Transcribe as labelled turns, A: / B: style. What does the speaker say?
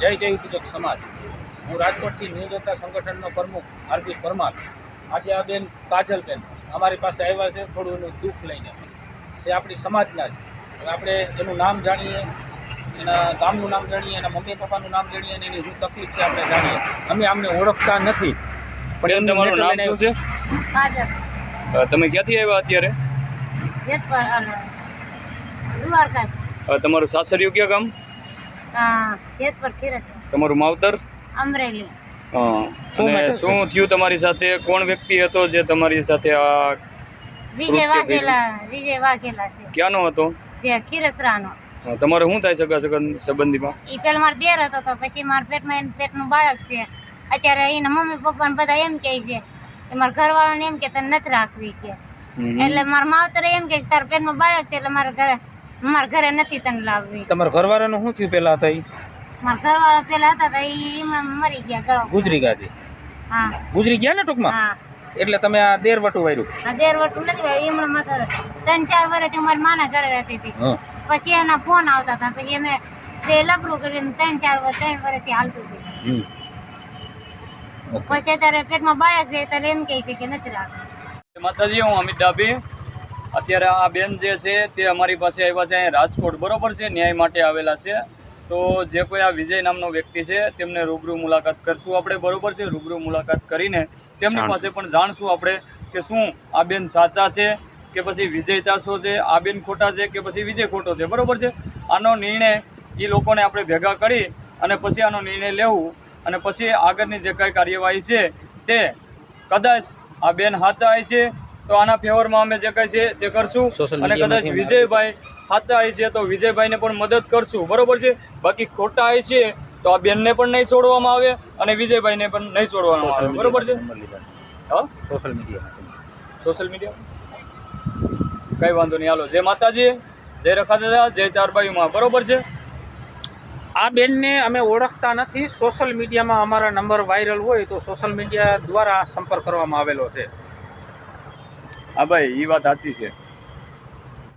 A: જય જય પૂજક સમાજ. હું રાજકોટથી ન્યૂ જનતા સંગઠનનો પ્રમુખ હાર્દિક પરમાર. આજે આ બેન કાજલબેન અમારી પાસે આવ્યા છે થોડું એનું દુઃખ લઈને. છે આપણી સમાજના જ. આપણે એનું નામ જાણીએ એના ગામનું નામ જાણીએ એના મમ્મી પપ્પાનું નામ જાણીએ અને એની શું તકલીફ છે આપણે જાણીએ. અમે આમને ઓળખતા નથી.
B: પણ
A: એમને
B: તમારું નામ શું છે? તમે ક્યાંથી આવ્યા અત્યારે? તમારું સાસરિયું ક્યાં ગામ?
C: જેતપર ખીરસર
B: તમારું માવતર?
C: અમરેલી.
B: અને શું થયું તમારી સાથે? કોણ વ્યક્તિ હતો જે તમારી સાથે આ
C: વિજય વાઘેલા વિજય વાઘેલા છે.
B: ક્યાંનો હતો?
C: જે ખીરસરાનો
B: તમારે શું થાય સગા સગન સંબંધીમાં?
C: એ પેલા મારો દેર હતો તો પછી મારા પેટમાં એને પેટનું બાળક છે. અત્યારે એના મમ્મી પપ્પા બધા એમ કહે છે કે મારા ઘરવાળાને એમ કે તને નથી રાખવી
B: છે
C: એટલે મારા માવતરે એમ કહે છે તારા પેટમાં બાળક છે એટલે મારા ઘરે મારા ઘરે નથી તને લાવવી.
A: તમારા ઘરવાળાનું શું થયું પહેલાં હતા એ
C: મારા ઘરવાળા પેલા હતા તો એ હમણાં મરી ગયા ગળો.
A: ગુજરી ગયા છે
C: હા.
A: ગુજરી ગયા ને ટૂંકમાં?
C: હા.
A: એટલે તમે આ દેર વટું વાર્યું?
C: આ દેર વટું નથી વાળ્યું. એમણે માથા ત્રણ ચાર વર્ષથી મારી માના ઘરે રહેતી હતી.
A: હા.
C: પછી એના ફોન આવતા હતા પછી અમે બે લબડું કરીને ત્રણ ચાર વર્ષ ત્રણ વર્ષથી હાલતું હતું. પછી અત્યારે પેટમાં બાળક છે ત્યારે એમ કહે છે કે નથી રાખતું
B: માતાજી હું અમિત ડાભી. અત્યારે આ બેન જે છે તે અમારી પાસે આવ્યા છે અહીં રાજકોટ બરોબર છે? ન્યાય માટે આવેલા છે. તો જે કોઈ આ વિજય નામનો વ્યક્તિ છે તેમને રૂબરૂ મુલાકાત કરશું આપણે બરોબર છે? રૂબરૂ મુલાકાત કરીને તેમની પાસે પણ જાણશું આપણે કે શું આ બેન સાચા છે કે પછી વિજય ચાસો છે આ બેન ખોટા છે કે પછી વિજય ખોટો છે બરોબર છે? આનો નિર્ણય એ લોકોને આપણે ભેગા કરી અને પછી આનો નિર્ણય લેવું અને પછી આગળની જે કાંઈ કાર્યવાહી છે તે કદાચ આ બેન સાચા છે તો આના ફેવરમાં અમે જે કાંઈ છે તે કરશું. અને કદાચ વિજયભાઈ સાચા હોય છે તો વિજયભાઈને પણ મદદ કરશું. બરોબર છે? બાકી ખોટા હોય છે તો આ બેનને પણ નહીં છોડવામાં આવે અને વિજયભાઈને પણ નહીં છોડવામાં આવે. બરોબર છે? હા?
A: સોશિયલ મીડિયા
B: સોશિયલ મીડિયા કઈ વાંધો નહીં. હાલો જય માતાજી જય રખા દાદા જય ચારબાઈમાં બરોબર છે?
A: આ બેનને અમે ઓળખતા નથી. સોશિયલ મીડિયામાં અમારા નંબર વાયરલ હોય તો સોશિયલ મીડિયા દ્વારા સંપર્ક કરવામાં આવેલો છે.
B: હા ભાઈ એ વાત સાચી છે.